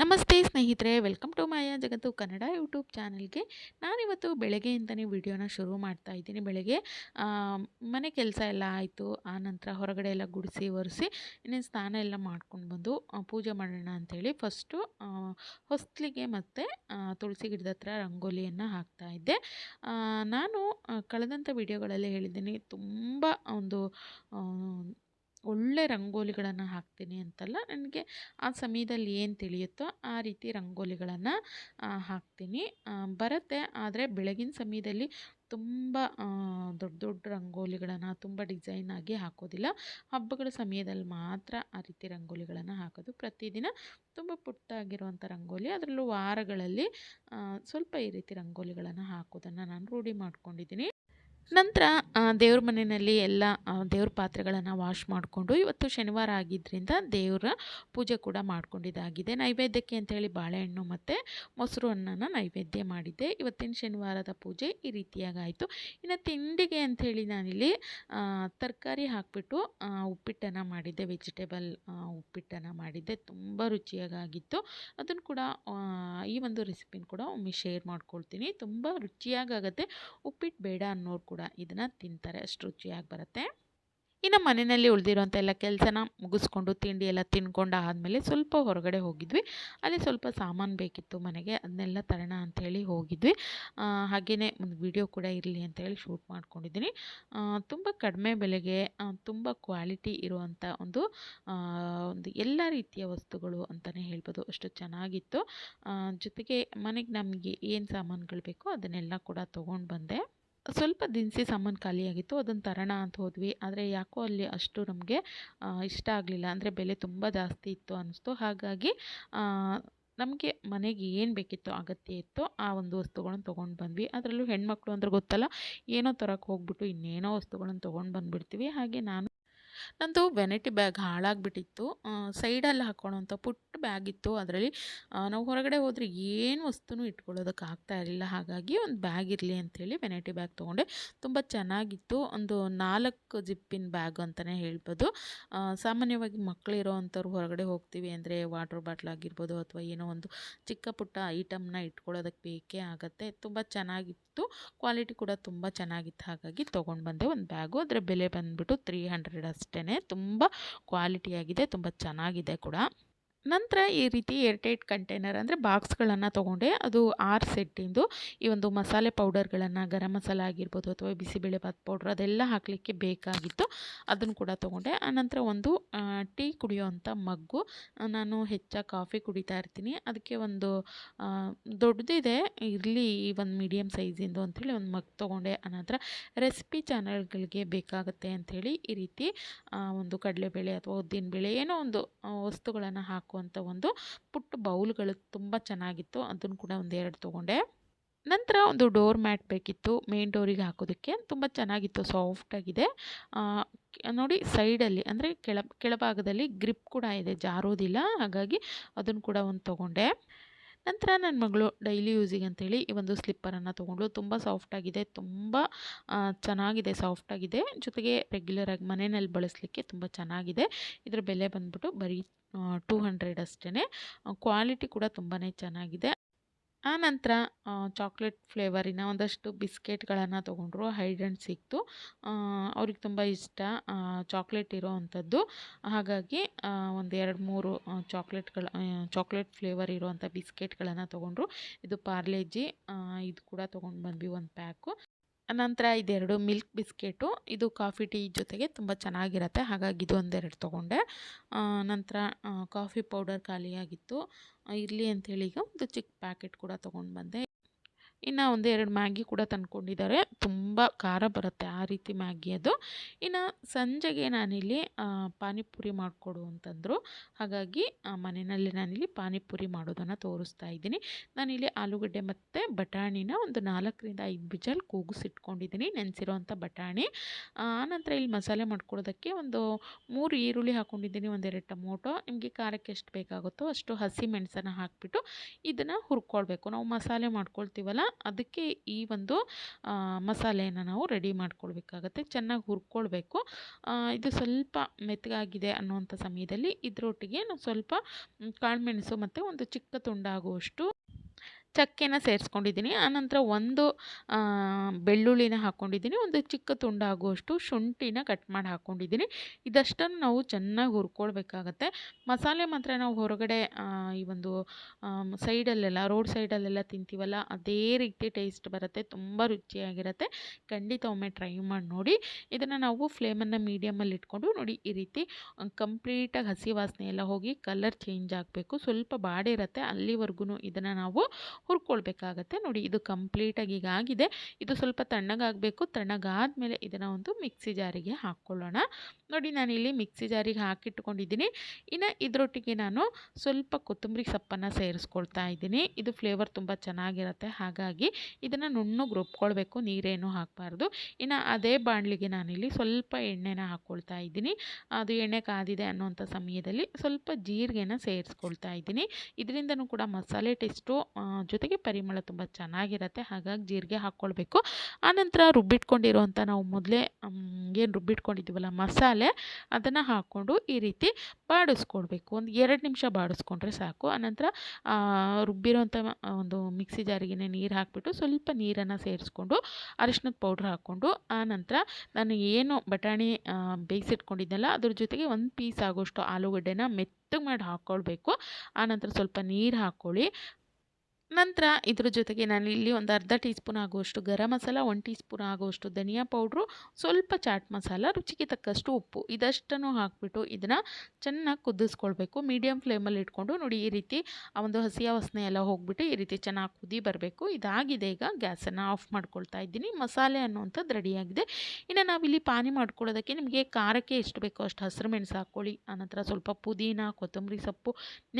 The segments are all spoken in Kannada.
ನಮಸ್ತೆ ಸ್ನೇಹಿತರೆ, ವೆಲ್ಕಮ್ ಟು ಮಾಯಾ ಜಗತ್ತು ಕನ್ನಡ ಯೂಟ್ಯೂಬ್ ಚಾನಲ್ಗೆ. ನಾನಿವತ್ತು ಬೆಳಗ್ಗೆಯಿಂದನೇ ವಿಡಿಯೋನ ಶುರು ಮಾಡ್ತಾ ಇದ್ದೀನಿ. ಬೆಳಗ್ಗೆ ಮನೆ ಕೆಲಸ ಎಲ್ಲ ಆಯಿತು. ಆನಂತರ ಹೊರಗಡೆ ಎಲ್ಲ ಗುಡಿಸಿ, ಒರೆಸಿ, ಇನ್ನೇನು ಸ್ನಾನ ಎಲ್ಲ ಮಾಡ್ಕೊಂಡು ಬಂದು ಪೂಜೆ ಮಾಡೋಣ ಅಂಥೇಳಿ ಫಸ್ಟು ಹೊಸ್ಲಿಗೆ ಮತ್ತು ತುಳಸಿ ಗಿಡದ ಹತ್ರ ರಂಗೋಲಿಯನ್ನು ಹಾಕ್ತಾ ಇದ್ದೆ. ನಾನು ಕಳೆದಂಥ ವಿಡಿಯೋಗಳಲ್ಲಿ ಹೇಳಿದ್ದೀನಿ. ತುಂಬ ಒಂದು ಒಳ್ಳೆ ರಂಗೋಲಿಗಳನ್ನು ಹಾಕ್ತೀನಿ ಅಂತಲ್ಲ, ನನಗೆ ಆ ಸಮಯದಲ್ಲಿ ಏನು ತಿಳಿಯುತ್ತೋ ಆ ರೀತಿ ರಂಗೋಲಿಗಳನ್ನು ಹಾಕ್ತೀನಿ. ಬರುತ್ತೆ, ಆದರೆ ಬೆಳಗಿನ ಸಮಯದಲ್ಲಿ ತುಂಬ ದೊಡ್ಡ ದೊಡ್ಡ ರಂಗೋಲಿಗಳನ್ನು ತುಂಬ ಡಿಸೈನ್ ಆಗಿ ಹಾಕೋದಿಲ್ಲ. ಹಬ್ಬಗಳ ಸಮಯದಲ್ಲಿ ಮಾತ್ರ ಆ ರೀತಿ ರಂಗೋಲಿಗಳನ್ನು ಹಾಕೋದು. ಪ್ರತಿದಿನ ತುಂಬ ಪುಟ್ಟಾಗಿರುವಂಥ ರಂಗೋಲಿ, ಅದರಲ್ಲೂ ವಾರಗಳಲ್ಲಿ ಸ್ವಲ್ಪ ಈ ರೀತಿ ರಂಗೋಲಿಗಳನ್ನು ಹಾಕೋದನ್ನು ನಾನು ರೂಢಿ ಮಾಡ್ಕೊಂಡಿದ್ದೀನಿ. ನಂತರ ದೇವ್ರ ಮನೆಯಲ್ಲಿ ಎಲ್ಲ ದೇವ್ರ ಪಾತ್ರೆಗಳನ್ನು ವಾಶ್ ಮಾಡಿಕೊಂಡು, ಇವತ್ತು ಶನಿವಾರ ಆಗಿದ್ದರಿಂದ ದೇವರ ಪೂಜೆ ಕೂಡ ಮಾಡ್ಕೊಂಡಿದ್ದಾಗಿದೆ. ನೈವೇದ್ಯಕ್ಕೆ ಅಂತೇಳಿ ಬಾಳೆಹಣ್ಣು ಮತ್ತು ಮೊಸರು ಅನ್ನನ ನೈವೇದ್ಯ ಮಾಡಿದ್ದೆ. ಇವತ್ತಿನ ಶನಿವಾರದ ಪೂಜೆ ಈ ರೀತಿಯಾಗಿ ಆಯಿತು. ಇನ್ನು ತಿಂಡಿಗೆ ಅಂಥೇಳಿ ನಾನಿಲ್ಲಿ ತರಕಾರಿ ಹಾಕಿಬಿಟ್ಟು ಉಪ್ಪಿಟ್ಟನ್ನು ಮಾಡಿದ್ದೆ. ವೆಜಿಟೇಬಲ್ ಉಪ್ಪಿಟ್ಟನ್ನು ಮಾಡಿದ್ದೆ. ತುಂಬ ರುಚಿಯಾಗಿತ್ತು ಅದನ್ನು ಕೂಡ ಈ ಒಂದು ರೆಸಿಪಿನ ಕೂಡ ಒಮ್ಮೆ ಶೇರ್ ಮಾಡ್ಕೊಳ್ತೀನಿ. ತುಂಬ ರುಚಿಯಾಗುತ್ತೆ ಉಪ್ಪಿಟ್ಟು ಬೇಡ ಅನ್ನೋರು ಇದನ್ನು ತಿಂತಾರೆ. ಅಷ್ಟು ರುಚಿಯಾಗಿ ಬರುತ್ತೆ. ಇನ್ನು ಮನೆಯಲ್ಲಿ ಉಳಿದಿರೋಂಥ ಎಲ್ಲ ಕೆಲಸನ ಮುಗಿಸ್ಕೊಂಡು ತಿಂಡಿ ಎಲ್ಲ ತಿನ್ಕೊಂಡು ಆದಮೇಲೆ ಸ್ವಲ್ಪ ಹೊರಗಡೆ ಹೋಗಿದ್ವಿ. ಅಲ್ಲಿ ಸ್ವಲ್ಪ ಸಾಮಾನು ಬೇಕಿತ್ತು ಮನೆಗೆ, ಅದನ್ನೆಲ್ಲ ತರೋಣ ಅಂಥೇಳಿ ಹೋಗಿದ್ವಿ. ಹಾಗೆಯೇ ಒಂದು ವಿಡಿಯೋ ಕೂಡ ಇರಲಿ ಅಂತೇಳಿ ಶೂಟ್ ಮಾಡ್ಕೊಂಡಿದ್ದೀನಿ. ತುಂಬ ಕಡಿಮೆ ಬೆಲೆಗೆ ತುಂಬ ಕ್ವಾಲಿಟಿ ಇರುವಂಥ ಒಂದು ಒಂದು ಎಲ್ಲ ರೀತಿಯ ವಸ್ತುಗಳು ಅಂತಲೇ ಹೇಳ್ಬೋದು. ಅಷ್ಟು ಚೆನ್ನಾಗಿತ್ತು. ಜೊತೆಗೆ ಮನೆಗೆ ನಮಗೆ ಏನು ಸಾಮಾನುಗಳು ಬೇಕೋ ಅದನ್ನೆಲ್ಲ ಕೂಡ ತೊಗೊಂಡು ಬಂದೆ. ಸ್ವಲ್ಪ ದಿನಸಿ ಸಾಮಾನು ಖಾಲಿಯಾಗಿತ್ತು ಅದನ್ನು ತರೋಣ ಅಂತ ಹೋದ್ವಿ. ಆದರೆ ಯಾಕೋ ಅಲ್ಲಿ ಅಷ್ಟು ನಮಗೆ ಇಷ್ಟ ಆಗಲಿಲ್ಲ. ಅಂದರೆ ಬೆಲೆ ತುಂಬ ಜಾಸ್ತಿ ಇತ್ತು ಅನ್ನಿಸ್ತು ಹಾಗಾಗಿ ನಮಗೆ ಮನೆಗೆ ಏನು ಬೇಕಿತ್ತು ಅಗತ್ಯ ಇತ್ತು, ಆ ಒಂದು ವಸ್ತುಗಳನ್ನ ತೊಗೊಂಡು ಬಂದ್ವಿ. ಅದರಲ್ಲೂ ಹೆಣ್ಮಕ್ಳು ಅಂದ್ರೆ ಗೊತ್ತಲ್ಲ, ಏನೋ ತರಕ್ಕೆ ಹೋಗ್ಬಿಟ್ಟು ಇನ್ನೇನೋ ವಸ್ತುಗಳನ್ನು ತೊಗೊಂಡು ಬಂದುಬಿಡ್ತೀವಿ. ಹಾಗೆ ನಾನು, ನಂದು ವೆನೈಟಿ ಬ್ಯಾಗ್ ಹಾಳಾಗಿಬಿಟ್ಟಿತ್ತು. ಸೈಡಲ್ಲಿ ಹಾಕೊಳ್ಳೋಂಥ ಪುಟ್ಟ ಬ್ಯಾಗ್ ಇತ್ತು ಅದರಲ್ಲಿ ನಾವು ಹೊರಗಡೆ ಹೋದರೆ ಏನು ವಸ್ತುನೂ ಇಟ್ಕೊಳ್ಳೋದಕ್ಕೆ ಆಗ್ತಾ ಇರಲಿಲ್ಲ. ಹಾಗಾಗಿ ಒಂದು ಬ್ಯಾಗ್ ಇರಲಿ ಅಂಥೇಳಿ ವೆನೈಟಿ ಬ್ಯಾಗ್ ತೊಗೊಂಡೆ. ತುಂಬ ಚೆನ್ನಾಗಿತ್ತು. ಒಂದು ನಾಲ್ಕು ಜಿಪ್ಪಿನ ಬ್ಯಾಗ್ ಅಂತಲೇ ಹೇಳ್ಬೋದು. ಸಾಮಾನ್ಯವಾಗಿ ಮಕ್ಕಳಿರೋ ಅಂಥವ್ರು ಹೊರಗಡೆ ಹೋಗ್ತೀವಿ ಅಂದರೆ ವಾಟರ್ ಬಾಟ್ಲ್ ಆಗಿರ್ಬೋದು ಅಥವಾ ಏನೋ ಒಂದು ಚಿಕ್ಕ ಪುಟ್ಟ ಐಟಮ್ನ ಇಟ್ಕೊಳ್ಳೋದಕ್ಕೆ ಬೇಕೇ ಆಗುತ್ತೆ. ತುಂಬ ಚೆನ್ನಾಗಿತ್ತು. ಕ್ವಾಲಿಟಿ ಕೂಡ ತುಂಬ ಚೆನ್ನಾಗಿತ್ತು. ಹಾಗಾಗಿ ತೊಗೊಂಡು ಬಂದೆ ಒಂದು ಬ್ಯಾಗು. ಅದರ ಬೆಲೆ ಬಂದುಬಿಟ್ಟು ತ್ರೀ ಹಂಡ್ರೆಡ್ ಅಷ್ಟೇ ತುಂಬ ಕ್ವಾಲಿಟಿಯಾಗಿದೆ. ತುಂಬ ಚೆನ್ನಾಗಿದೆ ಕೂಡ. ನಂತರ ಈ ರೀತಿ ಏರ್ಟೈಟ್ ಕಂಟೈನರ್ ಅಂದರೆ ಬಾಕ್ಸ್ಗಳನ್ನು ತೊಗೊಂಡೆ. ಅದು ಆರು ಸೆಟ್ಟಿಂದು. ಈ ಒಂದು ಮಸಾಲೆ ಪೌಡರ್ಗಳನ್ನು, ಗರಂ ಮಸಾಲ ಆಗಿರ್ಬೋದು ಅಥವಾ ಬಿಸಿಬೇಳೆಭಾತ್ ಪೌಡ್ರ್ ಅದೆಲ್ಲ ಹಾಕಲಿಕ್ಕೆ ಬೇಕಾಗಿತ್ತು. ಅದನ್ನು ಕೂಡ ತೊಗೊಂಡೆ. ಆನಂತರ ಒಂದು ಟೀ ಕುಡಿಯೋವಂಥ ಮಗ್ಗು. ನಾನು ಹೆಚ್ಚಾಗಿ ಕಾಫಿ ಕುಡಿತಾ ಇರ್ತೀನಿ. ಅದಕ್ಕೆ ಒಂದು ದೊಡ್ಡದಿದೆ. ಇರಲಿ ಈ ಒಂದು ಮೀಡಿಯಮ್ ಸೈಜಿಂದು ಅಂಥೇಳಿ ಒಂದು ಮಗ್ ತೊಗೊಂಡೆ. ಆನಂತರ ರೆಸಿಪಿ ಚಾನಲ್ಗಳಿಗೆ ಬೇಕಾಗುತ್ತೆ ಅಂಥೇಳಿ ಈ ರೀತಿ ಒಂದು ಕಡಲೆಬೇಳೆ ಅಥವಾ ಉದ್ದಿನಬೇಳೆ ಏನೋ ಒಂದು ವಸ್ತುಗಳನ್ನು ಹಾಕುವಂಥ ಒಂದು ಪುಟ್ಟ ಬೌಲ್ಗಳು ತುಂಬ ಚೆನ್ನಾಗಿತ್ತು. ಅದನ್ನು ಕೂಡ ಒಂದೆರಡು ತೊಗೊಂಡೆ. ನಂತರ ಒಂದು ಡೋರ್ ಮ್ಯಾಟ್ ಬೇಕಿತ್ತು. ಮೇನ್ ಡೋರಿಗೆ ಹಾಕೋದಕ್ಕೆ ತುಂಬ ಚೆನ್ನಾಗಿತ್ತು ಸಾಫ್ಟಾಗಿದೆ ನೋಡಿ ಸೈಡಲ್ಲಿ ಅಂದರೆ ಕೆಳ ಕೆಳಭಾಗದಲ್ಲಿ ಗ್ರಿಪ್ ಕೂಡ ಇದೆ, ಜಾರೋದಿಲ್ಲ. ಹಾಗಾಗಿ ಅದನ್ನು ಕೂಡ ಒಂದು ತೊಗೊಂಡೆ. ನಂತರ ನನ್ನ ಮಗಳು ಡೈಲಿ ಯೂಸಿಗೆ ಅಂತೇಳಿ ಈ ಒಂದು ಸ್ಲಿಪ್ಪರನ್ನು ತೊಗೊಂಡು ತುಂಬ ಸಾಫ್ಟಾಗಿದೆ ತುಂಬ ಚೆನ್ನಾಗಿದೆ ಸಾಫ್ಟಾಗಿದೆ ಜೊತೆಗೆ ರೆಗ್ಯುಲರಾಗಿ ಮನೆಯಲ್ಲಿ ಬಳಸಲಿಕ್ಕೆ ತುಂಬ ಚೆನ್ನಾಗಿದೆ. ಇದರ ಬೆಲೆ ಬಂದ್ಬಿಟ್ಟು ಬರೀ ಟೂ ಹಂಡ್ರೆಡ್ ಅಷ್ಟೇ ಕ್ವಾಲಿಟಿ ಕೂಡ ತುಂಬಾ ಚೆನ್ನಾಗಿದೆ. ಆ ನಂತರ ಚಾಕ್ಲೇಟ್ ಫ್ಲೇವರಿನ ಒಂದಷ್ಟು ಬಿಸ್ಕೆಟ್ಗಳನ್ನು ತೊಗೊಂಡ್ರು ಹೈಡ್ ಸಿಕ್ತು. ಅವ್ರಿಗೆ ತುಂಬ ಇಷ್ಟ ಚಾಕ್ಲೇಟ್ ಇರೋ ಅಂಥದ್ದು. ಹಾಗಾಗಿ ಒಂದು ಎರಡು ಮೂರು ಚಾಕ್ಲೇಟ್ಗಳ ಚಾಕ್ಲೇಟ್ ಫ್ಲೇವರ್ ಇರೋವಂಥ ಬಿಸ್ಕೆಟ್ಗಳನ್ನು ತೊಗೊಂಡ್ರು. ಇದು ಪಾರ್ಲೇಜಿ ಇದು ಕೂಡ ತೊಗೊಂಡು ಬಂದ್ವಿ ಒಂದು ಪ್ಯಾಕು ನಂತರ ಇದೆರಡು ಮಿಲ್ಕ್ ಬಿಸ್ಕೆಟು, ಇದು ಕಾಫಿ ಟೀ ಜೊತೆಗೆ ತುಂಬ ಚೆನ್ನಾಗಿರುತ್ತೆ, ಹಾಗಾಗಿ ಇದು ಒಂದೆರಡು ತೊಗೊಂಡೆ. ನಂತರ ಕಾಫಿ ಪೌಡರ್ ಖಾಲಿಯಾಗಿತ್ತು. ಇರಲಿ ಅಂಥೇಳಿ ಈಗ ಒಂದು ಚಿಕ್ಕ ಪ್ಯಾಕೆಟ್ ಕೂಡ ತೊಗೊಂಡು ಬಂದೆ. ಇನ್ನು ಒಂದು ಎರಡು ಮ್ಯಾಗಿ ಕೂಡ ತಂದ್ಕೊಂಡಿದ್ದಾರೆ. ತುಂಬ ಖಾರ ಬರುತ್ತೆ ಆ ರೀತಿ ಮ್ಯಾಗಿ ಅದು. ಇನ್ನು ಸಂಜೆಗೆ ನಾನಿಲ್ಲಿ ಪಾನಿಪುರಿ ಮಾಡಿಕೊಡು ಅಂತಂದರು. ಹಾಗಾಗಿ ಮನೆಯಲ್ಲಿ ನಾನಿಲ್ಲಿ ಪಾನಿಪುರಿ ಮಾಡೋದನ್ನು ತೋರಿಸ್ತಾ ಇದ್ದೀನಿ. ನಾನಿಲ್ಲಿ ಆಲೂಗಡ್ಡೆ ಮತ್ತು ಬಟಾಣಿನ ಒಂದು ನಾಲ್ಕರಿಂದ ಐದು ಬಿಜಲ್ ಕೂಗಿಸಿಟ್ಕೊಂಡಿದ್ದೀನಿ. ನೆನೆಸಿರೋವಂಥ ಬಟಾಣಿ. ಆನಂತರ ಇಲ್ಲಿ ಮಸಾಲೆ ಮಾಡ್ಕೊಡೋದಕ್ಕೆ ಒಂದು ಮೂರು ಈರುಳ್ಳಿ ಹಾಕ್ಕೊಂಡಿದ್ದೀನಿ ಒಂದೆರಡು ಟೊಮೊಟೊ. ನಿಮಗೆ ಖಾರಕ್ಕೆ ಎಷ್ಟು ಬೇಕಾಗುತ್ತೋ ಅಷ್ಟು ಹಸಿ ಮೆಣಸನ್ನು ಹಾಕಿಬಿಟ್ಟು ಇದನ್ನು ಹುರ್ಕೊಳ್ಬೇಕು. ನಾವು ಮಸಾಲೆ ಮಾಡ್ಕೊಳ್ತೀವಲ್ಲ ಅದಕ್ಕೆ ಈ ಒಂದು ಮಸಾಲೆಯನ್ನು ನಾವು ರೆಡಿ ಮಾಡ್ಕೊಳ್ಬೇಕಾಗತ್ತೆ. ಚೆನ್ನಾಗಿ ಹುರ್ಕೊಳ್ಬೇಕು. ಇದು ಸ್ವಲ್ಪ ಮೆತ್ತಗಾಗಿದೆ ಅನ್ನುವಂಥ ಸಮಯದಲ್ಲಿ ಇದರೊಟ್ಟಿಗೆ ನಾವು ಸ್ವಲ್ಪ ಕಾಳುಮೆಣಸು ಮತ್ತು ಒಂದು ಚಿಕ್ಕ ತುಂಡಾಗುವಷ್ಟು ಚಕ್ಕೆನ ಸೇರಿಸ್ಕೊಂಡಿದ್ದೀನಿ. ಆನಂತರ ಒಂದು ಬೆಳ್ಳುಳ್ಳಿನ ಹಾಕ್ಕೊಂಡಿದ್ದೀನಿ ಒಂದು ಚಿಕ್ಕ ತುಂಡಾಗುವಷ್ಟು ಶುಂಠಿನ ಕಟ್ ಮಾಡಿ ಹಾಕ್ಕೊಂಡಿದ್ದೀನಿ ಇದಷ್ಟನ್ನು ನಾವು ಚೆನ್ನಾಗಿ ಹುರ್ಕೊಳ್ಬೇಕಾಗತ್ತೆ. ಮಸಾಲೆ ಮಾತ್ರ ನಾವು ಹೊರಗಡೆ ಈ ಒಂದು ಸೈಡಲ್ಲೆಲ್ಲ, ರೋಡ್ ಸೈಡಲ್ಲೆಲ್ಲ ತಿಂತೀವಲ್ಲ, ಅದೇ ರೀತಿ ಟೇಸ್ಟ್ ಬರುತ್ತೆ. ತುಂಬ ರುಚಿಯಾಗಿರುತ್ತೆ. ಖಂಡಿತ ಒಮ್ಮೆ ಟ್ರೈ ಮಾಡಿ ನೋಡಿ. ಇದನ್ನು ನಾವು ಫ್ಲೇಮನ್ನು ಮೀಡಿಯಮಲ್ಲಿ ಇಟ್ಕೊಂಡು ನೋಡಿ, ಈ ರೀತಿ ಕಂಪ್ಲೀಟಾಗಿ ಹಸಿ ವಾಸನೆ ಎಲ್ಲ ಹೋಗಿ ಕಲರ್ ಚೇಂಜ್ ಆಗಬೇಕು. ಸ್ವಲ್ಪ ಬಾಡಿರುತ್ತೆ. ಅಲ್ಲಿವರೆಗೂ ಇದನ್ನು ನಾವು ಹುರ್ಕೊಳ್ಬೇಕಾಗತ್ತೆ. ನೋಡಿ ಇದು ಕಂಪ್ಲೀಟಾಗಿ ಈಗ ಆಗಿದೆ. ಇದು ಸ್ವಲ್ಪ ತಣ್ಣಗಾಗಬೇಕು. ತಣ್ಣಗಾದ್ಮೇಲೆ ಇದನ್ನು ಒಂದು ಮಿಕ್ಸಿ ಜಾರಿಗೆ ಹಾಕ್ಕೊಳ್ಳೋಣ. ನೋಡಿ ನಾನಿಲ್ಲಿ ಮಿಕ್ಸಿ ಜಾರಿಗೆ ಹಾಕಿಟ್ಕೊಂಡಿದ್ದೀನಿ. ಇನ್ನು ಇದರೊಟ್ಟಿಗೆ ನಾನು ಸ್ವಲ್ಪ ಕೊತ್ತಂಬರಿ ಸೊಪ್ಪನ್ನು ಸೇರಿಸ್ಕೊಳ್ತಾ ಇದ್ದೀನಿ. ಇದು ಫ್ಲೇವರ್ ತುಂಬ ಚೆನ್ನಾಗಿರುತ್ತೆ. ಹಾಗಾಗಿ ಇದನ್ನು ನುಣ್ಣಗೆ ರುಬ್ಕೊಳ್ಬೇಕು. ನೀರೇನು ಹಾಕಬಾರ್ದು. ಇನ್ನು ಅದೇ ಬಾಣಲಿಗೆ ನಾನಿಲ್ಲಿ ಸ್ವಲ್ಪ ಎಣ್ಣೆನ ಹಾಕ್ಕೊಳ್ತಾ ಇದ್ದೀನಿ. ಅದು ಎಣ್ಣೆ ಕಾದಿದೆ ಅನ್ನೋಂಥ ಸಮಯದಲ್ಲಿ ಸ್ವಲ್ಪ ಜೀರಿಗೆನ ಸೇರಿಸ್ಕೊಳ್ತಾ ಇದ್ದೀನಿ. ಇದರಿಂದನೂ ಕೂಡ ಮಸಾಲೆ ಟೇಸ್ಟು ಜೊತೆಗೆ ಪರಿಮಳ ತುಂಬ ಚೆನ್ನಾಗಿರುತ್ತೆ. ಹಾಗಾಗಿ ಜೀರಿಗೆ ಹಾಕ್ಕೊಳ್ಬೇಕು. ಆನಂತರ ರುಬ್ಬಿಟ್ಕೊಂಡಿರುವಂಥ ನಾವು ಮೊದಲೇ ಏನು ರುಬ್ಬಿಟ್ಕೊಂಡಿದ್ದೀವಲ್ಲ ಮಸಾಲೆ, ಅದನ್ನು ಹಾಕ್ಕೊಂಡು ಈ ರೀತಿ ಬಾಡಿಸ್ಕೊಳ್ಬೇಕು. ಒಂದು ಎರಡು ನಿಮಿಷ ಬಾಡಿಸ್ಕೊಂಡ್ರೆ ಸಾಕು. ಆನಂತರ ರುಬ್ಬಿರೋಂಥ ಒಂದು ಮಿಕ್ಸಿ ಜಾರಿಗೆ ನೀರು ಹಾಕಿಬಿಟ್ಟು ಸ್ವಲ್ಪ ನೀರನ್ನು ಸೇರಿಸ್ಕೊಂಡು ಅರಿಶಿನದ ಪೌಡ್ರ್ ಹಾಕ್ಕೊಂಡು, ಆನಂತರ ನಾನು ಏನು ಬಟಾಣಿ ಬೇಯಿಸಿಟ್ಕೊಂಡಿದ್ದೆಲ್ಲ ಅದ್ರ ಜೊತೆಗೆ ಒಂದು ಪೀಸ್ ಆಗೋಷ್ಟು ಆಲೂಗಡ್ಡೆನ ಮೆತ್ತಗೆ ಮಾಡಿ ಹಾಕ್ಕೊಳ್ಬೇಕು. ಆನಂತರ ಸ್ವಲ್ಪ ನೀರು ಹಾಕ್ಕೊಳ್ಳಿ. ನಂತರ ಇದ್ರ ಜೊತೆಗೆ ನಾನು ಇಲ್ಲಿ ಒಂದು ಅರ್ಧ ಟೀ ಸ್ಪೂನ್ ಆಗುವಷ್ಟು garam masala one teaspoon ಆಗುವಷ್ಟು ಧನಿಯಾ ಪೌಡ್ರು, ಸ್ವಲ್ಪ ಚಾಟ್ ಮಸಾಲ, ರುಚಿಗೆ ತಕ್ಕಷ್ಟು ಉಪ್ಪು. ಇದಷ್ಟನ್ನು ಹಾಕಿಬಿಟ್ಟು ಇದನ್ನು ಚೆನ್ನಾಗಿ ಕುದಿಸ್ಕೊಳ್ಬೇಕು. ಮೀಡಿಯಮ್ ಫ್ಲೇಮಲ್ಲಿ ಇಟ್ಕೊಂಡು ನೋಡಿ ಈ ರೀತಿ ಆ ಒಂದು ಹಸಿಯ ವಾಸನೆ ಎಲ್ಲ ಹೋಗ್ಬಿಟ್ಟು ಈ ರೀತಿ ಚೆನ್ನಾಗಿ ಕುದಿ ಬರಬೇಕು. ಇದಾಗಿದೆ ಈಗ ಗ್ಯಾಸನ್ನು ಆಫ್ ಮಾಡ್ಕೊಳ್ತಾ ಇದ್ದೀನಿ. ಮಸಾಲೆ ಅನ್ನುವಂಥದ್ದು ರೆಡಿಯಾಗಿದೆ. ಇನ್ನು ನಾವಿಲ್ಲಿ ಪಾನಿ ಮಾಡ್ಕೊಳ್ಳೋದಕ್ಕೆ ನಿಮಗೆ ಖಾರಕ್ಕೆ ಎಷ್ಟು ಬೇಕೋ ಅಷ್ಟು ಹಸಿರು ಮೆಣಸು ಹಾಕ್ಕೊಳ್ಳಿ. ಆನಂತರ ಸ್ವಲ್ಪ ಪುದೀನ, ಕೊತ್ತಂಬರಿ ಸೊಪ್ಪು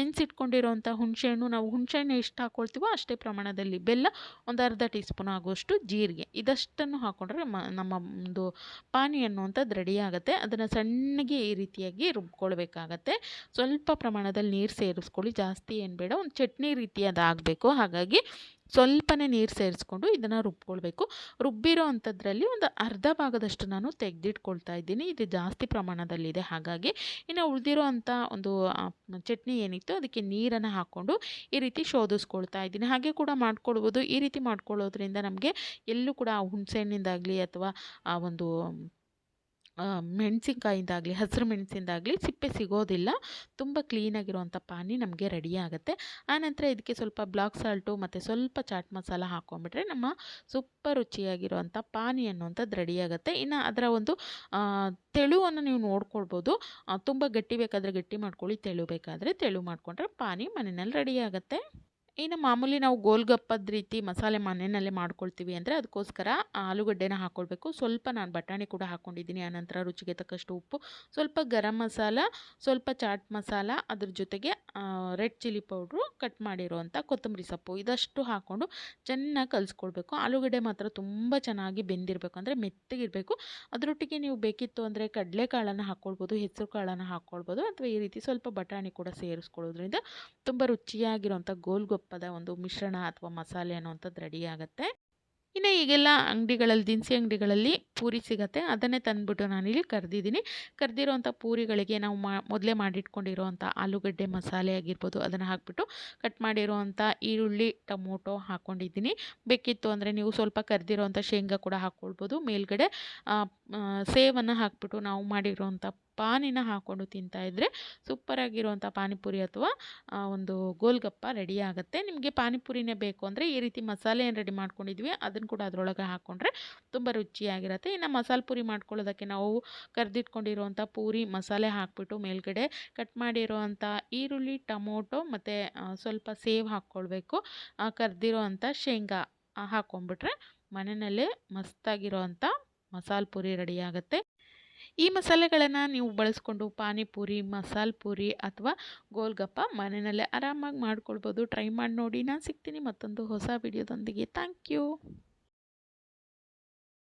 ನೆನೆಸಿಟ್ಕೊಂಡಿರೋವಂಥ ಹುಣಸೆಹಣ್ಣು, ನಾವು ಹುಣಸೆಹಣ್ಣು ಎಷ್ಟು ಹಾಕ್ಕೊಳ್ತೀವಿ ಅಷ್ಟೇ ಪ್ರಮಾಣದಲ್ಲಿ ಬೆಲ್ಲ ಒಂದು ಅರ್ಧ ಟೀ ಸ್ಪೂನ್ ಆಗುವಷ್ಟು ಜೀರಿಗೆ. ಇದಷ್ಟನ್ನು ಹಾಕ್ಕೊಂಡ್ರೆ ಮ, ನಮ್ಮ ಒಂದು ಪಾನಿ ಅನ್ನುವಂಥದ್ದು ರೆಡಿ ಆಗುತ್ತೆ. ಅದನ್ನು ಸಣ್ಣಗೆ ಈ ರೀತಿಯಾಗಿ ರುಬ್ಕೊಳ್ಬೇಕಾಗತ್ತೆ. ಸ್ವಲ್ಪ ಪ್ರಮಾಣದಲ್ಲಿ ನೀರು ಸೇರಿಸ್ಕೊಳ್ಳಿ. ಜಾಸ್ತಿ ಏನು ಬೇಡ, ಒಂದು ಚಟ್ನಿ ರೀತಿಯದಾಗಬೇಕು. ಹಾಗಾಗಿ ಸ್ವಲ್ಪನೇ ನೀರು ಸೇರಿಸ್ಕೊಂಡು ಇದನ್ನು ರುಬ್ಕೊಳ್ಬೇಕು. ರುಬ್ಬಿರೋ ಅಂಥದ್ರಲ್ಲಿ ಒಂದು ಅರ್ಧ ಭಾಗದಷ್ಟು ನಾನು ತೆಗೆದಿಟ್ಕೊಳ್ತಾ ಇದ್ದೀನಿ. ಇದು ಜಾಸ್ತಿ ಪ್ರಮಾಣದಲ್ಲಿದೆ. ಹಾಗಾಗಿ ಇನ್ನು ಉಳಿದಿರೋ ಅಂಥ ಒಂದು ಚಟ್ನಿ ಏನಿತ್ತು ಅದಕ್ಕೆ ನೀರನ್ನು ಹಾಕ್ಕೊಂಡು ಈ ರೀತಿ ಶೋಧಿಸ್ಕೊಳ್ತಾ ಇದ್ದೀನಿ. ಹಾಗೆ ಕೂಡ ಮಾಡ್ಕೊಳ್ಬೋದು. ಈ ರೀತಿ ಮಾಡ್ಕೊಳ್ಳೋದ್ರಿಂದ ನಮಗೆ ಎಲ್ಲೂ ಕೂಡ ಹುಣಸೆಹಣ್ಣಿಂದಾಗಲಿ ಅಥವಾ, ಆ, ಒಂದು ಮೆಣಸಿನ್ಕಾಯಿಂದಾಗಲಿ, ಹಸಿರು ಮೆಣಸಿಂದಾಗಲಿ ಸಿಪ್ಪೆ ಸಿಗೋದಿಲ್ಲ. ತುಂಬ ಕ್ಲೀನಾಗಿರುವಂಥ ಪಾನಿ ನಮಗೆ ರೆಡಿ ಆಗುತ್ತೆ. ಆನಂತರ ಇದಕ್ಕೆ ಸ್ವಲ್ಪ ಬ್ಲಾಕ್ ಸಾಲ್ಟು ಮತ್ತು ಸ್ವಲ್ಪ ಚಾಟ್ ಮಸಾಲ ಹಾಕ್ಕೊಂಬಿಟ್ರೆ ನಮ್ಮ ಸೂಪರ್ ರುಚಿಯಾಗಿರುವಂಥ ಪಾನಿ ಅನ್ನುವಂಥದ್ದು ರೆಡಿ ಆಗುತ್ತೆ. ಇನ್ನು ಅದರ ಒಂದು ತೆಳುವನ್ನು ನೀವು ನೋಡ್ಕೊಳ್ಬೋದು. ತುಂಬ ಗಟ್ಟಿ ಬೇಕಾದರೆ ಗಟ್ಟಿ ಮಾಡ್ಕೊಳ್ಳಿ, ತೆಳು ಬೇಕಾದರೆ ತೆಳು ಮಾಡಿಕೊಂಡ್ರೆ ಪಾನಿ ಮನೆಯಲ್ಲಿ ರೆಡಿ ಆಗುತ್ತೆ. ಇನ್ನು ಮಾಮೂಲಿ ನಾವು ಗೋಲ್ಗಪ್ಪದ ರೀತಿ ಮಸಾಲೆ ಮನೆಯಲ್ಲೇ ಮಾಡ್ಕೊಳ್ತೀವಿ ಅಂದರೆ ಅದಕ್ಕೋಸ್ಕರ ಆಲೂಗಡ್ಡೆನ ಹಾಕ್ಕೊಳ್ಬೇಕು ಸ್ವಲ್ಪ ನಾನು ಬಟಾಣಿ ಕೂಡ ಹಾಕ್ಕೊಂಡಿದ್ದೀನಿ ಆನಂತರ ರುಚಿಗೆ ತಕ್ಕಷ್ಟು ಉಪ್ಪು, ಸ್ವಲ್ಪ ಗರಂ ಮಸಾಲ, ಸ್ವಲ್ಪ ಚಾಟ್ ಮಸಾಲ ಅದ್ರ ಜೊತೆಗೆ ರೆಡ್ ಚಿಲ್ಲಿ ಪೌಡ್ರು ಕಟ್ ಮಾಡಿರೋವಂಥ ಕೊತ್ತಂಬರಿ ಸೊಪ್ಪು ಇದಷ್ಟು ಹಾಕ್ಕೊಂಡು ಚೆನ್ನಾಗಿ ಕಲಿಸ್ಕೊಳ್ಬೇಕು ಆಲೂಗಡ್ಡೆ ಮಾತ್ರ ತುಂಬ ಚೆನ್ನಾಗಿ ಬೆಂದಿರಬೇಕು, ಅಂದರೆ ಮೆತ್ತಗಿರಬೇಕು. ಅದರೊಟ್ಟಿಗೆ ನೀವು ಬೇಕಿತ್ತು ಅಂದರೆ ಕಡಲೆಕಾಳನ್ನು ಹಾಕ್ಕೊಳ್ಬೋದು ಹೆಸರು ಕಾಳನ್ನು ಹಾಕ್ಕೊಳ್ಬೋದು, ಅಥವಾ ಈ ರೀತಿ ಸ್ವಲ್ಪ ಬಟಾಣಿ ಕೂಡ ಸೇರಿಸ್ಕೊಳ್ಳೋದ್ರಿಂದ ತುಂಬ ರುಚಿಯಾಗಿರುವಂಥ ಗೋಲ್ಗೊಪ್ಪದ ಒಂದು ಮಿಶ್ರಣ ಅಥವಾ ಮಸಾಲೆ ಅನ್ನೋವಂಥದ್ದು ರೆಡಿ ಆಗುತ್ತೆ. ಇನ್ನು ಈಗೆಲ್ಲ ಅಂಗಡಿಗಳಲ್ಲಿ, ದಿನಸಿ ಅಂಗಡಿಗಳಲ್ಲಿ ಪೂರಿ ಸಿಗುತ್ತೆ. ಅದನ್ನೇ ತಂದುಬಿಟ್ಟು ನಾನಿಲ್ಲಿ ಕರೆದಿದ್ದೀನಿ. ಕರೆದಿರೋವಂಥ ಪೂರಿಗಳಿಗೆ ನಾವು ಮಾ, ಮೊದಲೇ ಮಾಡಿಟ್ಕೊಂಡಿರೋವಂಥ ಆಲೂಗಡ್ಡೆ ಮಸಾಲೆ ಆಗಿರ್ಬೋದು, ಅದನ್ನು ಹಾಕಿಬಿಟ್ಟು ಕಟ್ ಮಾಡಿರೋವಂಥ ಈರುಳ್ಳಿ, ಟೊಮೊಟೊ ಹಾಕ್ಕೊಂಡಿದ್ದೀನಿ ಬೇಕಿತ್ತು ಅಂದರೆ ನೀವು ಸ್ವಲ್ಪ ಕರೆದಿರೋವಂಥ ಶೇಂಗಾ ಕೂಡ ಹಾಕ್ಕೊಳ್ಬೋದು. ಮೇಲ್ಗಡೆ ಸೇವನ್ನು ಹಾಕ್ಬಿಟ್ಟು ನಾವು ಮಾಡಿರೋವಂಥ ಪಾನಿನ ಹಾಕ್ಕೊಂಡು ತಿಂತಾಯಿದ್ರೆ ಸೂಪರಾಗಿರುವಂಥ ಪಾನಿಪುರಿ ಅಥವಾ ಒಂದು ಗೋಲ್ಗಪ್ಪ ರೆಡಿ ಆಗುತ್ತೆ. ನಿಮಗೆ ಪಾನಿಪುರಿನೇ ಬೇಕು ಅಂದರೆ ಈ ರೀತಿ ಮಸಾಲೆ ರೆಡಿ ಮಾಡ್ಕೊಂಡಿದ್ವಿ. ಅದನ್ನು ಕೂಡ ಅದರೊಳಗೆ ಹಾಕ್ಕೊಂಡ್ರೆ ತುಂಬ ರುಚಿಯಾಗಿರುತ್ತೆ. ಇನ್ನು ಮಸಾಲೆ ಪುರಿ ಮಾಡ್ಕೊಳ್ಳೋದಕ್ಕೆ ನಾವು ಕರೆದಿಟ್ಕೊಂಡಿರುವಂಥ ಪೂರಿ ಮಸಾಲೆ ಹಾಕ್ಬಿಟ್ಟು ಮೇಲ್ಗಡೆ ಕಟ್ ಮಾಡಿರುವಂಥ ಈರುಳ್ಳಿ, ಟೊಮೊಟೊ ಮತ್ತು ಸ್ವಲ್ಪ ಸೇವ್ ಹಾಕ್ಕೊಳ್ಬೇಕು. ಕರೆದಿರೋ ಅಂಥ ಶೇಂಗಾ ಹಾಕ್ಕೊಂಬಿಟ್ರೆ ಮನೆಯಲ್ಲೇ ಮಸ್ತಾಗಿರೋ ಅಂಥ ಮಸಾಲೆ ಪುರಿ ರೆಡಿಯಾಗುತ್ತೆ ಈ ಮಸಾಲೆಗಳನ್ನು ನೀವು ಬಳಸ್ಕೊಂಡು ಪಾನಿಪುರಿ, ಮಸಾಲ ಪೂರಿ ಅಥವಾ ಗೋಲ್ಗಪ್ಪ ಮನೆಯಲ್ಲೇ ಆರಾಮಾಗಿ ಮಾಡ್ಕೊಳ್ಬೋದು. ಟ್ರೈ ಮಾಡಿ ನೋಡಿ. ನಾನು ಸಿಗ್ತೀನಿ ಮತ್ತೊಂದು ಹೊಸ ವಿಡಿಯೋದೊಂದಿಗೆ. Thank you.